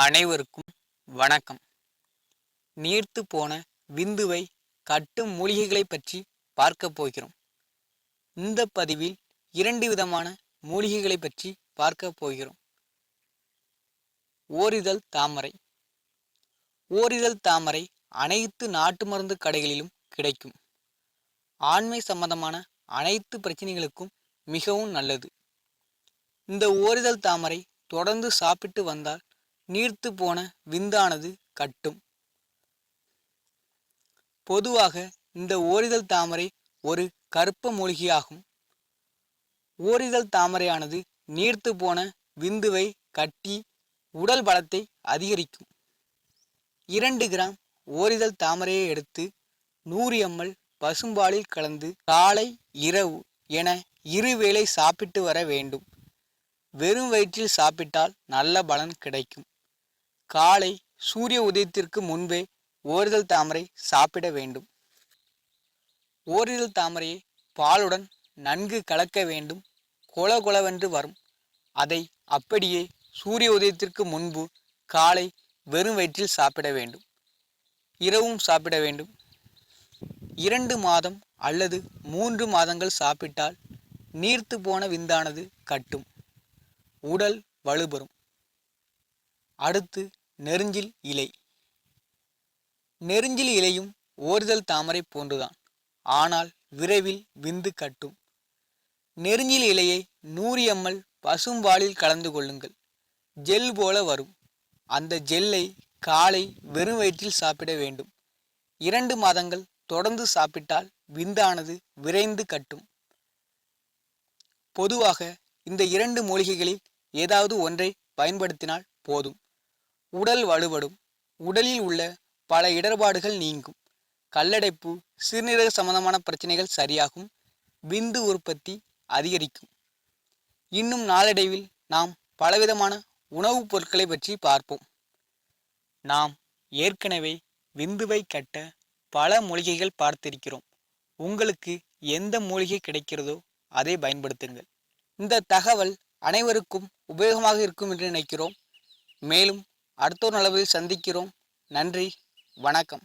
அனைவருக்கும் வணக்கம். நீர்த்து போன விந்துவை கட்டும் மூலிகைகளை பற்றி பார்க்க போகிறோம். இந்த பதிவில் இரண்டு விதமான மூலிகைகளை பற்றி பார்க்க போகிறோம். ஓரிதழ் தாமரை. ஓரிதழ் தாமரை அனைத்து நாட்டு மருந்து கடைகளிலும் கிடைக்கும். ஆண்மை சம்பந்தமான அனைத்து பிரச்சனைகளுக்கும் மிகவும் நல்லது. இந்த ஓரிதழ் தாமரை தொடர்ந்து சாப்பிட்டு வந்தால் நீர்த்து போன விந்தானது கட்டும். பொதுவாக இந்த ஓரிதழ் தாமரை ஒரு கருப்ப மூலிகையாகும். ஓரிதழ் தாமரையானது நீர்த்து போன விந்துவை கட்டி உடல் பலத்தை அதிகரிக்கும். இரண்டு கிராம் ஓரிதழ் தாமரையை எடுத்து நூறு எம்எல் பசும்பாலில் கலந்து காலை இரவு என இருவேளை சாப்பிட்டு வர வேண்டும். வெறும் வயிற்றில் சாப்பிட்டால் நல்ல பலன் கிடைக்கும். காலை சூரிய உதயத்திற்கு முன்பே ஓரிதழ் தாமரை சாப்பிட வேண்டும். ஓரிதழ் தாமரையை பாலுடன் நன்கு கலக்க வேண்டும். கொல கொலவென்று வரும். அதை அப்படியே சூரிய உதயத்திற்கு முன்பு காலை வெறும் வயிற்றில் சாப்பிட வேண்டும். இரவும் சாப்பிட வேண்டும். இரண்டு மாதம் அல்லது மூன்று மாதங்கள் சாப்பிட்டால் நீர்த்து போன விந்தானது கட்டும். உடல் வலுபெறும். அடுத்து நெருஞ்சில் இலை. நெருஞ்சில் இலையும் ஓரிதழ் தாமரை போன்றுதான். ஆனால் விரைவில் விந்து கட்டும். நெருஞ்சில் இலையை நூறு எம்எல் பசும்பாலில் கலந்து கொள்ளுங்கள். ஜெல் போல வரும். அந்த ஜெல்லை காலை வெறும் வயிற்றில் சாப்பிட வேண்டும். இரண்டு மாதங்கள் தொடர்ந்து சாப்பிட்டால் விந்தானது விரைந்து கட்டும். பொதுவாக இந்த இரண்டு மூலிகைகளில் ஏதாவது ஒன்றை பயன்படுத்தினால் போதும். உடல் வலுவடும். உடலில் உள்ள பல இடர்பாடுகள் நீங்கும். கல்லடைப்பு சிறுநீரக சம்பந்தமான பிரச்சனைகள் சரியாகும். விந்து உற்பத்தி அதிகரிக்கும். இன்னும் நாளடைவில் நாம் பலவிதமான உணவுப் பொருட்களை பற்றி பார்ப்போம். நாம் ஏற்கனவே விந்துவை கட்ட பல மூலிகைகள் பார்த்திருக்கிறோம். உங்களுக்கு எந்த மூலிகை கிடைக்கிறதோ அதை பயன்படுத்துங்கள். இந்த தகவல் அனைவருக்கும் உபயோகமாக இருக்கும் என்று நினைக்கிறோம். மேலும் அடுத்த ஒரு அளவில் சந்திக்கிறோம். நன்றி. வணக்கம்.